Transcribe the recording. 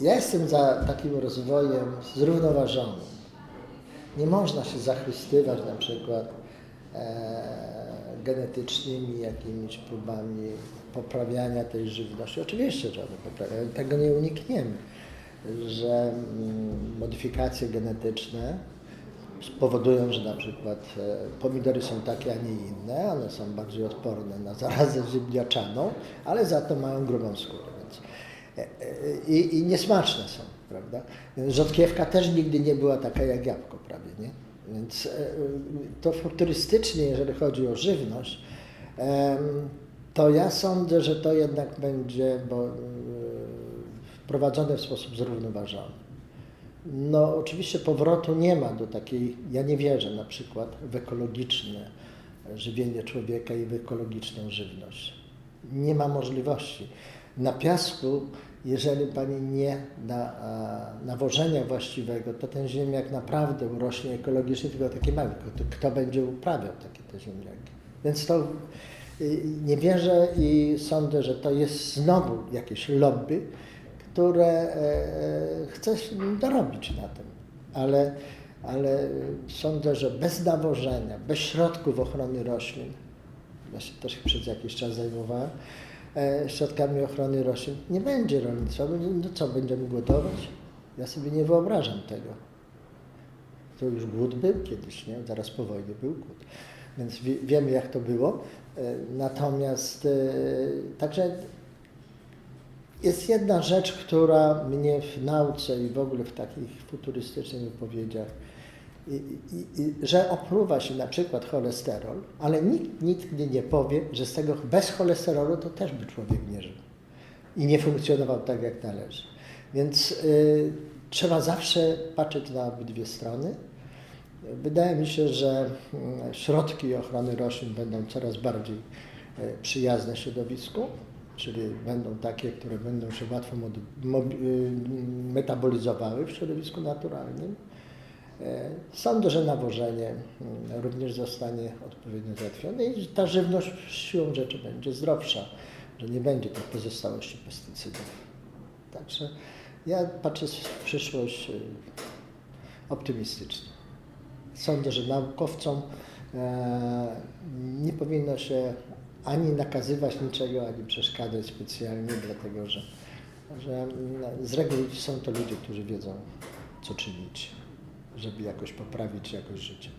Ja jestem za takim rozwojem zrównoważonym. Nie można się zachwystywać na przykład e, genetycznymi jakimiś próbami poprawiania tej żywności. Oczywiście, że one poprawiają, tego nie unikniemy, że mm, modyfikacje genetyczne spowodują, że na przykład e, pomidory są takie, a nie inne, one są bardziej odporne na zarazę ziemniaczaną, ale za to mają grubą skórę. E, e, i, i niesmaczne są, prawda? Rzodkiewka też nigdy nie była taka jak jabłko prawie, nie? Więc e, to futurystycznie, jeżeli chodzi o żywność, to ja sądzę, że to jednak będzie bo, wprowadzone w sposób zrównoważony. No, oczywiście powrotu nie ma do takiej, ja nie wierzę na przykład w ekologiczne żywienie człowieka i w ekologiczną żywność. Nie ma możliwości. Na piasku, jeżeli pani nie da nawożenia właściwego, to ten ziemniak naprawdę urośnie ekologicznie, tylko taki mały. Kto, będzie uprawiał takie te ziemniaki? Więc to y, nie wierzę i sądzę, że to jest znowu jakieś lobby, które e, chce się dorobić na tym. Ale, ale sądzę, że bez nawożenia, bez środków ochrony roślin, ja się też przez jakiś czas zajmowałem e, środkami ochrony roślin, nie będzie rolnictwa. No co, będziemy głodować? Ja sobie nie wyobrażam tego. To już głód był kiedyś, nie? Zaraz po wojnie był głód. Więc wie, wiemy, jak to było. E, Natomiast e, także jest jedna rzecz, która mnie w nauce i w ogóle w takich futurystycznych wypowiedziach, i, i, że opluwa się na przykład cholesterol, ale nikt nigdy nie powie, że z tego bez cholesterolu to też by człowiek nie żył i nie funkcjonował tak, jak należy. Więc y, trzeba zawsze patrzeć na obydwie strony. Wydaje mi się, że mm, środki ochrony roślin będą coraz bardziej y, przyjazne środowisku czyli będą takie, które będą się łatwo y, metabolizowały w środowisku naturalnym. E, Sądzę, że nawożenie mm, również zostanie odpowiednio załatwione i ta żywność siłą rzeczy będzie zdrowsza, że nie będzie tych pozostałości pestycydów. Także ja patrzę w przyszłość y, optymistycznie. Sądzę, że naukowcom e, nie powinno się ani nakazywać niczego, ani przeszkadzać specjalnie, dlatego że, że mm, z reguły są to ludzie, którzy wiedzą, co czynić, żeby jakoś poprawić jakość życia.